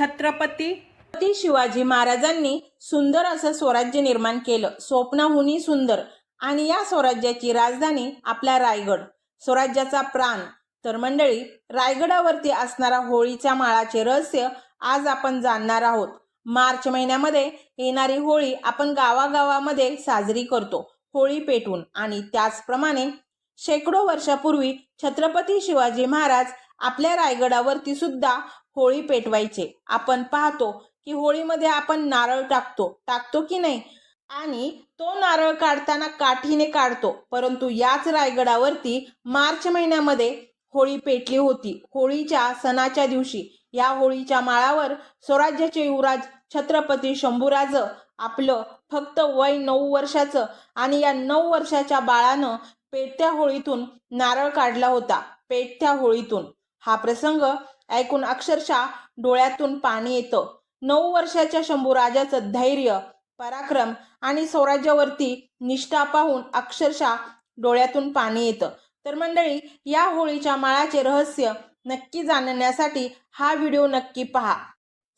छत्रपती शिवाजी महाराजांनी सुंदर असं स्वराज्य निर्माण केलं. स्वप्नाहुनी सुंदर. आणि या स्वराज्याची राजधानी आपला रायगड. स्वराज्याचा प्राण. तर मंडळी रायगडावरती असणारा होळीच्या माळाचे रहस्य आज आपण जाणणार आहोत. मार्च महिन्यामध्ये येणारी होळी आपण गावागावामध्ये साजरी करतो होळी पेटून आणि त्याचप्रमाणे शेकडो वर्षापूर्वी छत्रपती शिवाजी महाराज आपल्या रायगडावरती सुद्धा होळी पेटवायचे. आपण पाहतो की होळीमध्ये आपण नारळ टाकतो. टाकतो की नाही? आणि तो नारळ काढताना काठीने काढतो. परंतु याच रायगडावरती मार्च महिन्यामध्ये होळी पेटली होती. होळीच्या सणाच्या दिवशी या होळीच्या माळावर स्वराज्याचे युवराज छत्रपती शंभूराज आपलं फक्त वय नऊ वर्षाचं आणि या नऊ वर्षाच्या बाळानं पेटत्या होळीतून नारळ काढला होता. पेटत्या होळीतून. हा प्रसंग ऐकून अक्षरशः डोळ्यातून पाणी येतं. नऊ वर्षाच्या शंभूराजाचं धैर्य पराक्रम आणि स्वराज्यावरती निष्ठा पाहून अक्षरशः डोळ्यातून पाणी येतं. तर मंडळी या होळीच्या माळाचे रहस्य नक्की जाणण्यासाठी हा व्हिडिओ नक्की पहा.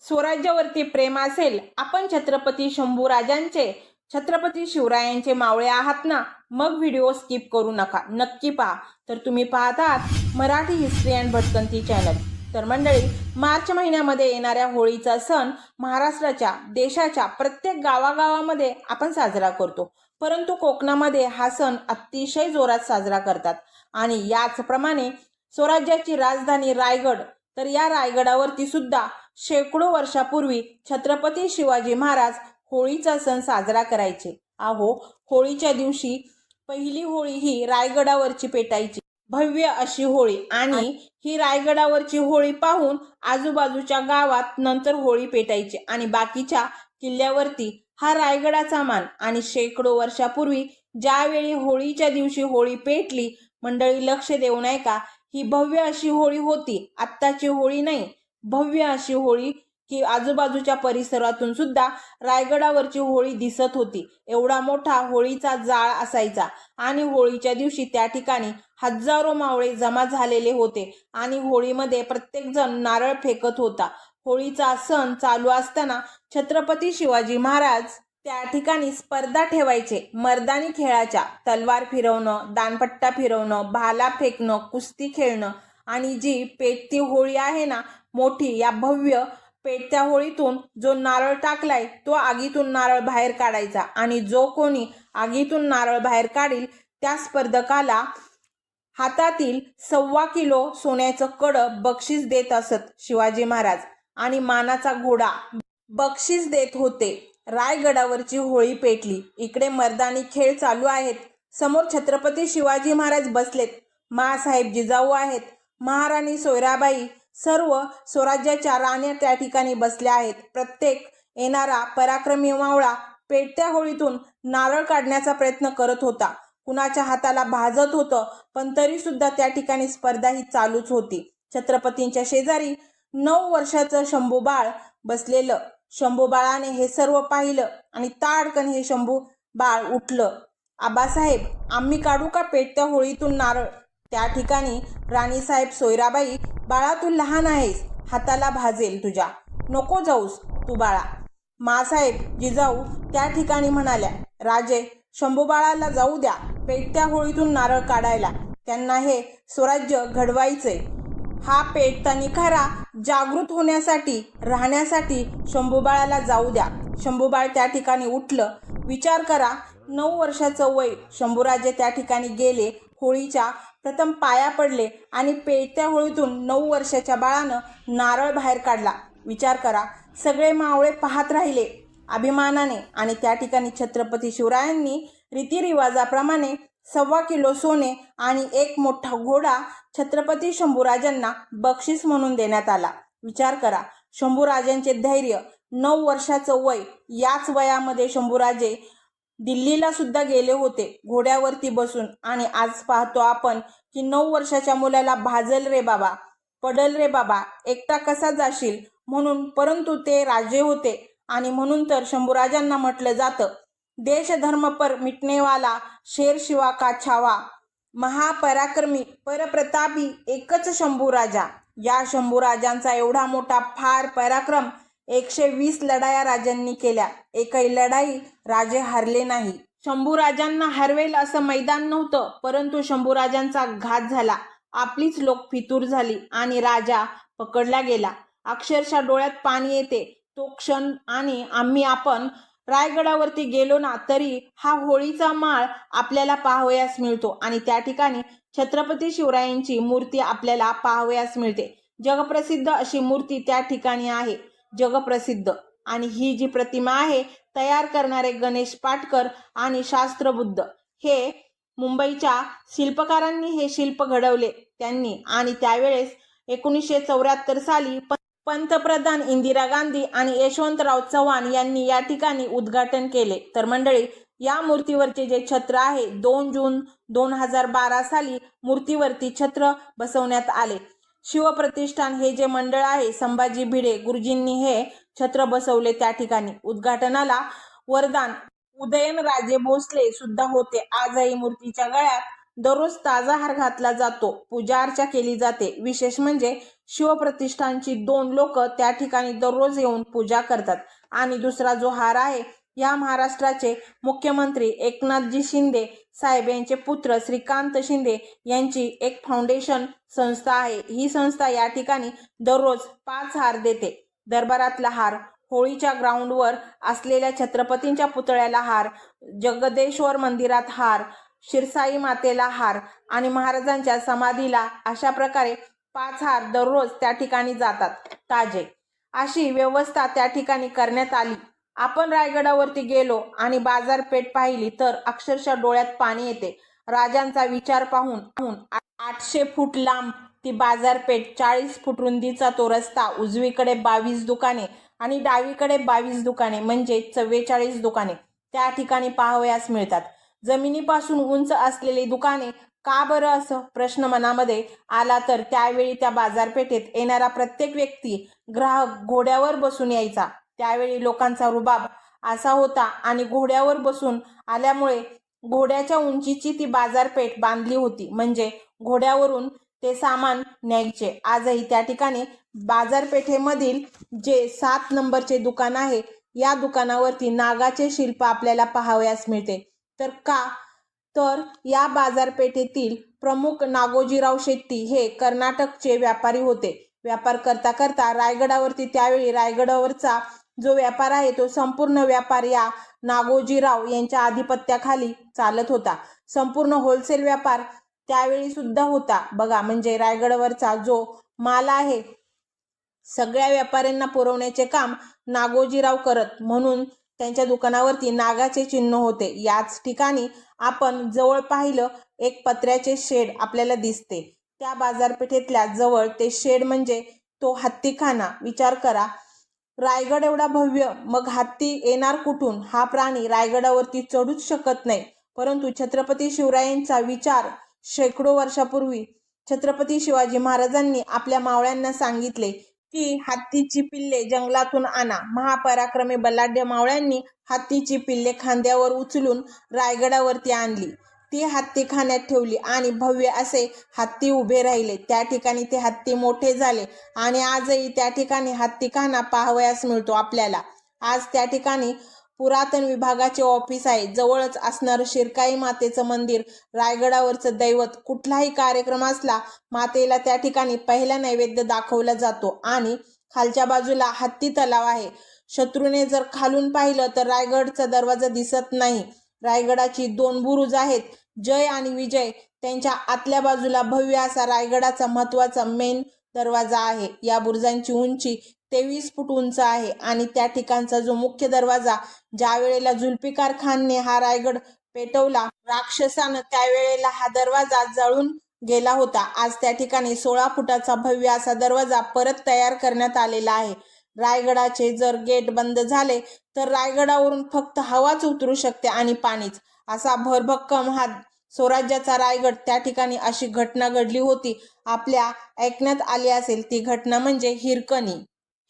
स्वराज्यावरती प्रेम असेल आपण छत्रपती शंभूराजांचे छत्रपती शिवरायांचे मावळे आहात ना मग व्हिडिओ स्किप करू नका. नक्की पहा. तर तुम्ही पाहतात आहात मराठी हिस्ट्री अँड भटकंती चॅनल. तर मंडळी मार्च महिन्यामध्ये येणाऱ्या होळीचा सण महाराष्ट्राच्या देशाच्या प्रत्येक गावागावामध्ये आपण साजरा करतो. परंतु कोकणामध्ये हा सण अतिशय जोरात साजरा करतात. आणि याचप्रमाणे स्वराज्याची राजधानी रायगड तर या रायगडावरती सुद्धा शेकडो वर्षापूर्वी छत्रपती शिवाजी महाराज होळीचा सण साजरा करायचे. आहो होळीच्या दिवशी पहिली होळी ही रायगडावरची पेटायची. भव्य अशी होळी आणि ही रायगडावरची होळी पाहून आजूबाजूच्या गावात नंतर होळी पेटायची आणि बाकीच्या किल्ल्यावरती हा रायगडाचा मान आणि शेकडो वर्षापूर्वी ज्यावेळी होळीच्या दिवशी होळी पेटली मंडळी लक्ष देऊ नये का? ही भव्य अशी होळी होती. आत्ताची होळी नाही. भव्य अशी होळी की आजूबाजूच्या परिसरातून सुद्धा रायगडावरची होळी दिसत होती. एवढा मोठा होळीचा जाळ असायचा आणि होळीच्या दिवशी त्या ठिकाणी हजारो मावळे जमा झालेले होते आणि होळीमध्ये प्रत्येकजण नारळ फेकत होता. होळीचा सण चालू असताना छत्रपती शिवाजी महाराज त्या ठिकाणी स्पर्धा ठेवायचे. मर्दानी खेळाच्या तलवार फिरवणं दानपट्टा फिरवणं भाला फेकणं कुस्ती खेळणं आणि जी पेटती होळी आहे ना मोठी या भव्य पेटत्या होळीतून जो नारळ टाकलाय तो आगीतून नारळ बाहेर काढायचा. आणि जो कोणी आगीतून नारळ बाहेर काढील त्या स्पर्धकाला हातातील सव्वा किलो सोन्याचं कड बक्षीस देत असत शिवाजी महाराज. आणि मानाचा घोडा बक्षीस देत होते. रायगडावरची होळी पेटली. इकडे मर्दानी खेळ चालू आहेत. समोर छत्रपती शिवाजी महाराज बसलेत. मासाहेब जिजाऊ आहेत. महाराणी सोयराबाई सर्व स्वराज्याच्या राण्या त्या ठिकाणी बसल्या आहेत. प्रत्येक येणारा पराक्रमी मावळा पेटत्या होळीतून नारळ काढण्याचा प्रयत्न करत होता. कुणाच्या हाताला भाजत होतं पण तरी सुद्धा त्या ठिकाणी स्पर्धा ही चालूच होती. छत्रपतींच्या शेजारी नऊ वर्षाचं शंभू बाळ बसलेलं. शंभू बाळाने हे सर्व पाहिलं आणि ताडकन हे शंभू बाळ उठलं. आबासाहेब आम्ही काढू का पेटत्या होळीतून नारळ? त्या ठिकाणी राणीसाहेब सोयराबाई बाळा तू लहान आहेस. हाताला भाजेल तुझ्या. नको जाऊस तू बाळा. मासाहेब जिजाऊ त्या ठिकाणी म्हणाल्या राजे शंभूबाळाला जाऊ द्या. पेटत्या होळीतून नारळ काढायला. त्यांना हे स्वराज्य घडवायचे हा पेटता निखारा जागृत होण्यासाठी राहण्यासाठी शंभूबाळाला जाऊ द्या. शंभूबाळ त्या ठिकाणी उठलं. विचार करा नऊ वर्षाचं वय. शंभूराजे त्या ठिकाणी गेले. होळीच्या प्रथम पाया पडले आणि पेटत्या होळीतून नऊ वर्षाच्या बाळानं नारळ बाहेर काढला. विचार करा सगळे मावळे पाहत राहिले. अभिमानाने आणि त्या ठिकाणी छत्रपती शिवरायांनी रीतिरिवाजाप्रमाणे सव्वा किलो सोने आणि एक मोठा घोडा छत्रपती शंभूराजांना बक्षीस म्हणून देण्यात आला. विचार करा शंभूराजांचे धैर्य नऊ वर्षाचं वय याच वयामध्ये शंभूराजे दिल्लीला सुद्धा गेले होते घोड्यावरती बसून. आणि आज पाहतो आपण की नऊ वर्षाच्या मुलाला भाजल रे बाबा पडल रे बाबा एकटा कसा जाशील? म्हणून परंतु ते राजे होते. आणि म्हणून तर शंभूराजांना म्हटलं जातं देश धर्म पर मिटनेवाला शेर शिवा का छावा? महापराक्रमी परप्रतापी एकच शंभू राजा या शंभूराजांचा एवढा मोठा फार पराक्रम एकशे वीस लढाया राजांनी केल्या. एकही लढाई राजे हारले नाही. शंभूराजांना हरवेल असं मैदान नव्हतं परंतु शंभूराजांचा घात झाला. आपलीच लोक फितूर झाली आणि राजा पकडला गेला. अक्षरशः डोळ्यात पाणी येते. तो क्षण आणि आम्ही आपण रायगडावरती गेलो ना तरी हा होळीचा माळ आपल्याला पाहावयास मिळतो आणि त्या ठिकाणी छत्रपती शिवरायांची मूर्ती आपल्याला पाहावयास मिळते. जगप्रसिद्ध अशी मूर्ती त्या ठिकाणी आहे. जगप्रसिद्ध. आणि ही जी प्रतिमा आहे तयार करणारे गणेश पाटकर आणि शास्त्रबुद्ध हे मुंबईच्या शिल्पकारांनी हे शिल्प घडवले त्यांनी. आणि त्यावेळेस एकोणीसशे चौऱ्याहत्तर साली प- पंतप्रधान इंदिरा गांधी आणि यशवंतराव चव्हाण यांनी या ठिकाणी उद्घाटन केले. तर मंडळी या मूर्तीवरचे जे छत्र आहे दोन जून दोन हजार बारा साली मूर्तीवरती छत्र बसवण्यात आले. शिवप्रतिष्ठान हे जे मंडळ आहे संभाजी भिडे गुरुजींनी हे छत्र बसवले त्या ठिकाणी. उद्घाटनाला वरदान उदयनराजे भोसले सुद्धा होते. आजही मूर्तीच्या गळ्यात दररोज ताजा हार घातला जातो. पूजा अर्चा केली जाते. विशेष म्हणजे शिवप्रतिष्ठानची दोन लोक त्या ठिकाणी दररोज येऊन पूजा करतात. आणि दुसरा जो हार आहे या महाराष्ट्राचे मुख्यमंत्री एकनाथजी शिंदे साहेब यांचे पुत्र श्रीकांत शिंदे यांची एक फाउंडेशन संस्था आहे. ही संस्था या ठिकाणी दररोज पाच हार देते. दरबारातला हार होळीच्या ग्राउंडवर असलेल्या छत्रपतींच्या पुतळ्याला हार जगदेश्वर मंदिरात हार शिरसाई मातेला हार आणि महाराजांच्या समाधीला अशा प्रकारे पाच हार दररोज त्या ठिकाणी जातात. ताजे. अशी व्यवस्था त्या ठिकाणी करण्यात आली. आपण रायगडावरती गेलो आणि बाजारपेठ पाहिली तर अक्षरशः डोळ्यात पाणी येते. राजांचा विचार पाहून आठशे फूट लांब ती बाजारपेठ चाळीस फूट रुंदीचा तो रस्ता उजवीकडे बावीस दुकाने आणि डावीकडे बावीस दुकाने म्हणजे चव्वेचाळीस दुकाने. त्या ठिकाणी पाहावयास मिळतात. जमिनीपासून उंच असलेली दुकाने का बरं असं प्रश्न मनामध्ये आला तर त्यावेळी त्या बाजारपेठेत येणारा प्रत्येक व्यक्ती ग्राहक घोड्यावर बसून यायचा. त्यावेळी लोकांचा रुबाब असा होता आणि घोड्यावर बसून आल्यामुळे घोड्याच्या उंचीची ती बाजारपेठ बांधली होती. म्हणजे घोड्यावरून ते सामान न्यायचे. आजही त्या ठिकाणी बाजारपेठेमधील जे सात नंबरचे दुकान आहे या दुकानावरती नागाचे शिल्प आपल्याला पाहावयास मिळते. तर का? तर या बाजारपेठेतील प्रमुख नागोजीराव शेट्टी हे कर्नाटकचे व्यापारी होते. व्यापार करता करता रायगडावरती त्यावेळी रायगडावरचा जो व्यापार आहे तो संपूर्ण व्यापार या नागोजीराव यांच्या आधिपत्याखाली चालत होता. संपूर्ण होलसेल व्यापार त्यावेळी सुद्धा होता. बघा म्हणजे रायगडवरचा जो माल आहे सगळ्या व्यापाऱ्यांना पुरवण्याचे काम नागोजीराव करत. म्हणून त्यांच्या दुकानावरती नागाचे चिन्ह होते. याच ठिकाणी आपण जवळ पाहिलं एक पत्र्याचे शेड आपल्याला दिसते. त्या बाजारपेठेतल्या जवळ ते शेड म्हणजे तो हत्तीखाना. विचार करा रायगड एवढा भव्य मग हत्ती येणार कुठून? हा प्राणी रायगडावरती चढूच शकत नाही. परंतु छत्रपती शिवरायांचा विचार शेकडो वर्षापूर्वी छत्रपती शिवाजी महाराजांनी आपल्या मावळ्यांना सांगितले की हत्तीची पिल्ले जंगलातून आणा. महापराक्रमी बलाढ्य मावळ्यांनी हत्तीची पिल्ले खांद्यावर उचलून रायगडावरती आणली. ती हत्ती खाण्यात ठेवली आणि भव्य असे हत्ती उभे राहिले. त्या ठिकाणी ते हत्ती मोठे झाले आणि आजही त्या ठिकाणी हत्तीखाना पाहावयास मिळतो आपल्याला. आज त्या ठिकाणी पुरातन विभागाचे ऑफिस आहे. जवळच असणारं शिरकाई मातेचं मंदिर. रायगडावरचं दैवत. कुठलाही कार्यक्रम असला मातेला त्या ठिकाणी पहिला नैवेद्य दाखवला जातो आणि खालच्या बाजूला हत्ती तलाव आहे. शत्रूने जर खालून पाहिलं तर रायगडचा दरवाजा दिसत नाही. रायगडाची दोन बुरुज आहेत. जय आणि विजय त्यांच्या आतल्या बाजूला भव्य असा रायगडाचा महत्त्वाचा मेन दरवाजा आहे. या बुरुजांची उंची तेवीस फूट उंच आहे आणि त्या ठिकाणचा जो मुख्य दरवाजा ज्या वेळेला जुल्फिकार खानने हा रायगड पेटवला राक्षसानं त्यावेळेला हा दरवाजा जळून गेला होता. आज त्या ठिकाणी सोळा फुटाचा भव्य असा दरवाजा परत तयार करण्यात आलेला आहे. रायगडाचे जर गेट बंद झाले तर रायगडावरून फक्त हवाच उतरू शकते आणि पाणीच. असा भरभक्कम हा स्वराज्याचा रायगड त्या ठिकाणी अशी घटना घडली होती. आपल्या ऐकण्यात आली असेल ती घटना म्हणजे हिरकणी.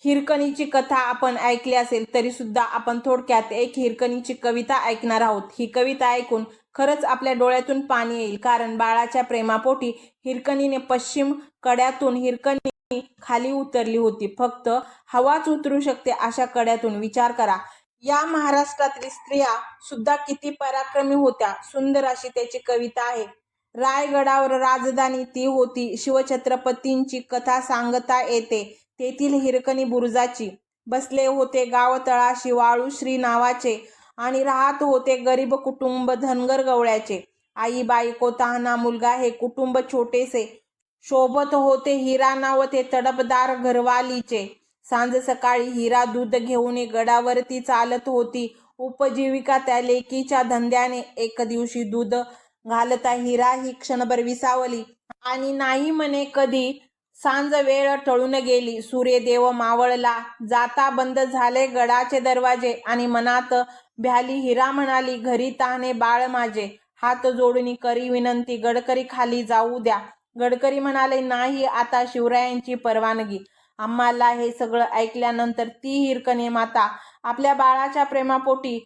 हिरकणीची कथा आपण ऐकली असेल तरी सुद्धा आपण थोडक्यात एक हिरकणीची कविता ऐकणार आहोत. ही कविता ऐकून खरंच आपल्या डोळ्यातून पाणी येईल कारण बाळाच्या प्रेमापोटी हिरकणीने पश्चिम कड्यातून हिरकणी खाली उतरली होती. फक्त हवाच उतरू शकते अशा कड्यातून. विचार करा. या महाराष्ट्रातील स्त्रिया सुद्धा किती पराक्रमी होत्या. सुंदर अशी त्याची कविता आहे. रायगडावर राजधानी ती होती. शिवछत्रपतींची कथा सांगता येते. तेथील हिरकणी बुरुजाची. बसले होते गाव तळाशी वाळूश्री नावाचे आणि राहत होते गरीब कुटुंब धनगर गवळ्याचे. आई बायको तहाना मुलगा हे कुटुंब छोटेसे शोभत होते हिरा नाव ते तडपदार घरवालीचे. सांज सकाळी हिरा दूध घेऊन गडावरती चालत होती. उपजीविका त्या लेकीच्या धंद्याने एक दिवशी दूध घालता हिरा ही क्षणभर विसावली. आणि नाही म्हणे कधी सांज वेळ टळून गेली. सूर्यदेव मावळला जाता बंद झाले गडाचे दरवाजे आणि मनात भ्याली. हिरा म्हणाली घरी ताने बाळ माझे. हात जोडणी करी विनंती गडकरी खाली जाऊ द्या. गडकरी म्हणाले नाही आता शिवरायांची परवानगी. आम्हाला हे सगळं ऐकल्यानंतर ती हिरकणी माता आपल्या बाळाच्या प्रेमापोटी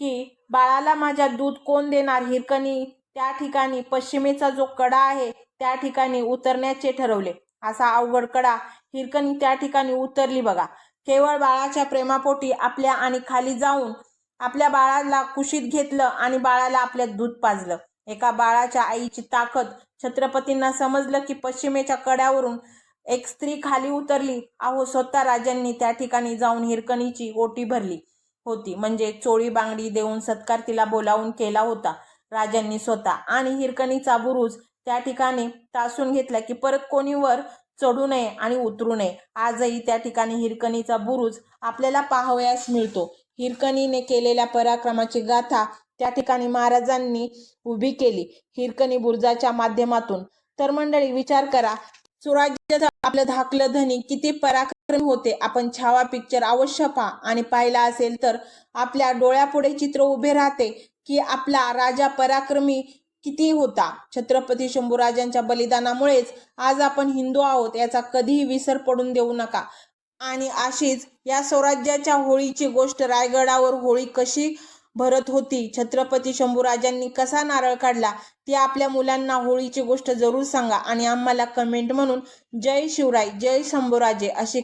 की बाळाला माझ्या दूध कोण देणार? हिरकणी त्या ठिकाणी पश्चिमेचा जो कडा आहे त्या ठिकाणी उतरण्याचे ठरवले. असा अवघड कडा हिरकणी त्या ठिकाणी उतरली बघा. केवळ बाळाच्या प्रेमापोटी आपल्या आणि खाली जाऊन आपल्या बाळाला कुशीत घेतलं आणि बाळाला आपल्या दूध पाजलं. एका बाळाच्या आईची ताकद. छत्रपतींना समजलं की पश्चिमेच्या कड्यावरून एक स्त्री खाली उतरली. अहो स्वतः राजांनी त्या ठिकाणी जाऊन हिरकणीची ओटी भरली होती. म्हणजे चोळी बांगडी देऊन सत्कार तिला बोलावून केला होता. राजांनी स्वतः आणि हिरकणीचा बुरुज त्या ठिकाणी तासून घेतला की परत कोणी वर चढू नये आणि उतरू नये. आजही त्या ठिकाणी हिरकणीचा बुरुज आपल्याला पाहावयास मिळतो. हिरकणीने केलेल्या पराक्रमाची गाथा त्या ठिकाणी महाराजांनी उभी केली. हिरकणी बुरुजाच्या माध्यमातून. तर मंडळी विचार करा. सुराज्य आपलं धाकलं धनी किती पराक्रमी होते. आपण छावा पिक्चर अवश्य पहा. आणि पाहिला असेल तर आपल्या डोळ्यापुढे चित्र उभे राहते की आपला राजा पराक्रमी किती होता. छत्रपती शंभूराजांच्या बलिदानामुळेच आज आपण हिंदू आहोत याचा कधीही विसर पडून देऊ नका. आणि अशीच या स्वराज्याच्या होळीची गोष्ट रायगडावर होळी कशी भरत होती. छत्रपती शंभूराजांनी कसा नारळ काढला? ती आपल्या मुलांना होळीची गोष्ट जरूर सांगा आणि आम्हाला कमेंट म्हणून जय शिवराय जय शंभूराजे अशी